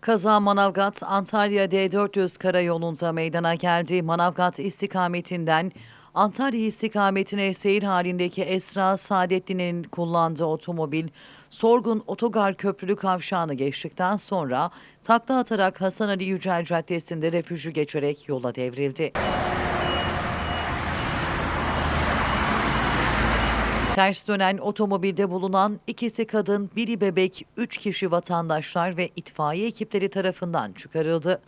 Kaza Manavgat Antalya D400 karayolunda meydana geldi. Manavgat istikametinden Antalya istikametine seyir halindeki Esra Saadettin'in kullandığı otomobil Sorgun Otogar Köprülü kavşağını geçtikten sonra takla atarak Hasan Ali Yücel Caddesi'nde refüjü geçerek yola devrildi. Ters dönen otomobilde bulunan ikisi kadın, biri bebek, üç kişi vatandaşlar ve itfaiye ekipleri tarafından çıkarıldı.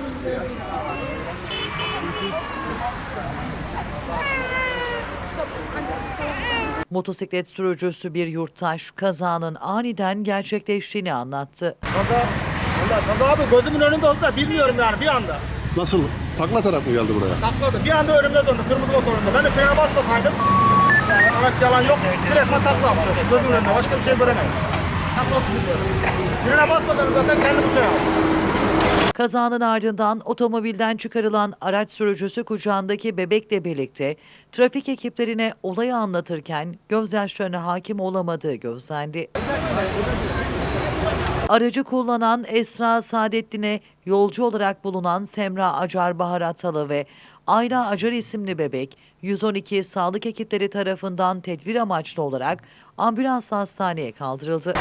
Motosiklet sürücüsü bir yurttaş kazanın aniden gerçekleştiğini anlattı. Kaza, valla kaza abi gözümün önünde oldu da bilmiyorum yani bir anda. Nasıl? Takla atarak mı geldi buraya? Takladı. Bir anda önümde döndü kırmızı motorunda. Ben de frene basmasaydım. Araç yalan yok. Direkt takla attım. Gözümün önünde. Başka bir şey göremedim. Takla atışını gördüm. Frene basmasaydım zaten kendim uçağa aldım. Kazanın ardından otomobilden çıkarılan araç sürücüsü kucağındaki bebekle birlikte trafik ekiplerine olayı anlatırken gözyaşlarına hakim olamadığı gözlendi. Aracı kullanan Esra Saadettin'e yolcu olarak bulunan Semra Acar Bahar Atalı ve Ayla Acar isimli bebek 112 sağlık ekipleri tarafından tedbir amaçlı olarak ambulansla hastaneye kaldırıldı.